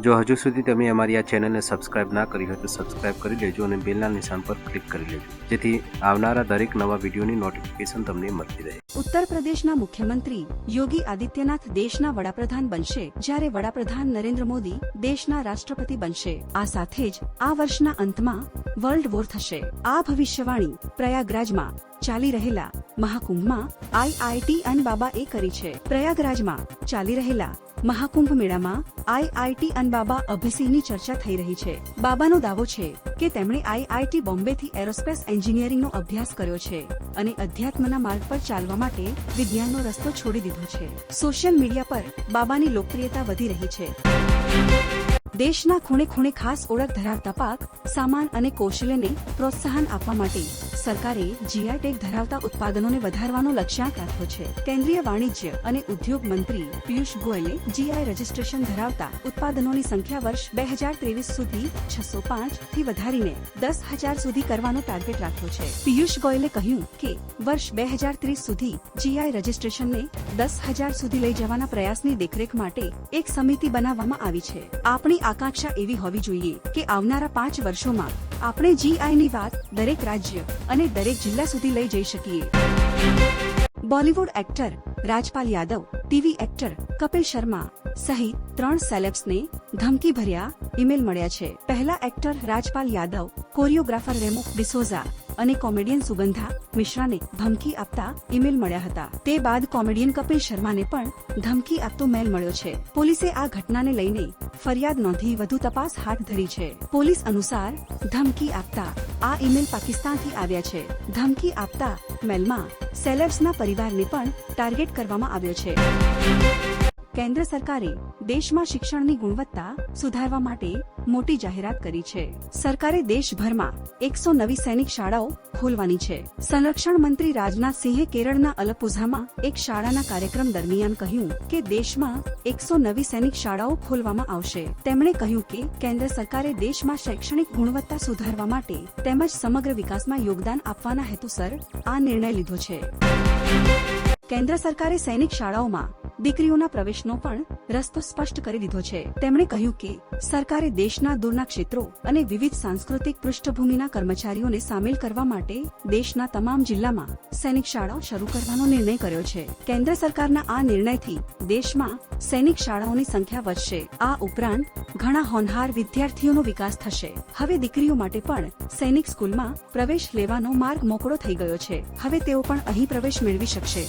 જો હજુ સુધી તમે અમારી આ ચેનલને સબસ્ક્રાઇબ ના કરી હોય તો સબસ્ક્રાઇબ કરી લેજો અને બેલના નિશાન પર ક્લિક કરી લેજો. જેથી આવનારા દરેક નવા વિડીયોની નોટિફિકેશન તમને મળતી રહે. ઉત્તર પ્રદેશના મુખ્યમંત્રી યોગી આદિત્યનાથ દેશના વડાપ્રધાન બનશે જ્યારે વડાપ્રધાન નરેન્દ્ર મોદી દેશના રાષ્ટ્રપતિ બનશે. આ સાથે જ આ વર્ષના અંતમાં વર્લ્ડ વોર થશે. આ ભવિષ્યવાણી પ્રયાગરાજમાં ચાલી રહેલા મહાકુંભમાં આઈઆઈટી બાબા બાબાએ કરી છે. પ્રયાગરાજમાં ચાલી રહેલા મહાકુંભ મેળામાં આઈઆઈટી અન બાબા અભિસિંહની ચર્ચા થઈ રહી છે. બાબાનો દાવો છે કે તેમણે આઈઆઈટી બોમ્બેથી એરોસ્પેસ એન્જિનિયરિંગનો અભ્યાસ કર્યો છે અને અધ્યાત્મના માર્ગ પર ચાલવા માટે વિજ્ઞાનનો રસ્તો છોડી દીધો છે. સોશિયલ મીડિયા પર બાબાની લોકપ્રિયતા વધી રહી છે. દેશના ખૂણે ખૂણે ખાસ ઓળખ ધરાવતા પાક, સામાન અને કૌશલ્યને પ્રોત્સાહન આપવા માટે સરકારે જીઆઈ ટેગ ધરાવતા ઉત્પાદનોને વધારવાનો લક્ષ્યાંક રાખ્યો છે. કેન્દ્રીય વાણિજ્ય અને ઉદ્યોગ મંત્રી પિયુષ ગોયલે જીઆઈ રજીસ્ટ્રેશન ધરાવતા ઉત્પાદનોની સંખ્યા વર્ષ બે હજાર ત્રેવીસ સુધી છસો પાંચથી વધારીને દસ હજાર સુધી કરવાનો ટાર્ગેટ રાખ્યો છે. પિયુષ ગોયલે કહ્યું કે વર્ષ બે હજાર ત્રીસ સુધી જીઆઈ રજીસ્ટ્રેશનને દસ હજાર સુધી લઈ જવાના પ્રયાસની દેખરેખ માટે એક સમિતિ બનાવવામાં આવી છે. આપણી આકાંક્ષા એવી હોવી જોઈએ કે આવનારા પાંચ વર્ષોમાં આપણે જીઆઈની વાત દરેક રાજ્ય અને દરેક જિલ્લા સુધી લઈ જઈ શકીએ. Bollywood actor Rajpal Yadav, TV actor Kapil Sharma સહિત ત્રણ સેલેબ્સને ધમકી ભર્યા ઈમેલ મળ્યા છે. પહેલા એક્ટર રાજપાલ યાદવ, કોરિયોગ્રાફર રેમો ડિસોઝા અને કોમેડિયન સુગંધા મિશ્રાને ધમકી આપતા ઈમેલ મળ્યા હતા. તે બાદ કોમેડિયન કપિલ શર્માને પણ ધમકી આપતો મેલ મળ્યો છે. પોલીસે આ ઘટનાને લઈને ફરિયાદ નોંધી વધુ તપાસ હાથ ધરી છે. પોલીસ અનુસાર ધમકી આપતા આ ઈમેલ પાકિસ્તાનથી આવ્યા છે. ધમકી આપતા મેલમાં સેલેબ્સના પરિવારને પણ ટાર્ગેટ કરવામાં આવ્યો છે. કેન્દ્ર સરકારે દેશમાં શિક્ષણની ગુણવત્તા સુધારવા માટે મોટી જાહેરાત કરી છે. સરકારે દેશભરમાં એકસો નવી સૈનિક શાળાઓ ખોલવાની છે. સંરક્ષણ મંત્રી રાજનાથ સિંહે કેરળના અલપુઝામાં એક શાળાના કાર્યક્રમ દરમિયાન કહ્યું કે દેશમાં એકસો નવી સૈનિક શાળાઓ ખોલવામાં આવશે. તેમણે કહ્યું કે કેન્દ્ર સરકારે દેશમાં શૈક્ષણિક ગુણવત્તા સુધારવા માટે તેમજ સમગ્ર વિકાસમાં યોગદાન આપવાના હેતુસર આ નિર્ણય લીધો છે. કેન્દ્ર સરકારે સૈનિક શાળાઓમાં દીકરીઓના પ્રવેશનો પણ રસ્તો સ્પષ્ટ કરી દીધો છે. તેમણે કહ્યું કે સરકારે દેશના દૂરના ક્ષેત્રો અને વિવિધ સાંસ્કૃતિક પૃષ્ઠભૂમિના કર્મચારીઓને સામેલ કરવા માટે દેશના તમામ જિલ્લામાં સૈનિક શાળાઓ શરૂ કરવાનો નિર્ણય કર્યો છે. કેન્દ્ર સરકારના આ નિર્ણયથી દેશમાં સૈનિક શાળાઓની સંખ્યા વધશે. આ ઉપરાંત ઘણા હોનહાર વિદ્યાર્થીઓનો વિકાસ થશે. હવે દીકરીઓ માટે પણ સૈનિક સ્કૂલમાં પ્રવેશ લેવાનો માર્ગ મોકળો થઈ ગયો છે. હવે તેઓ પણ અહીં પ્રવેશ મેળવી શકશે.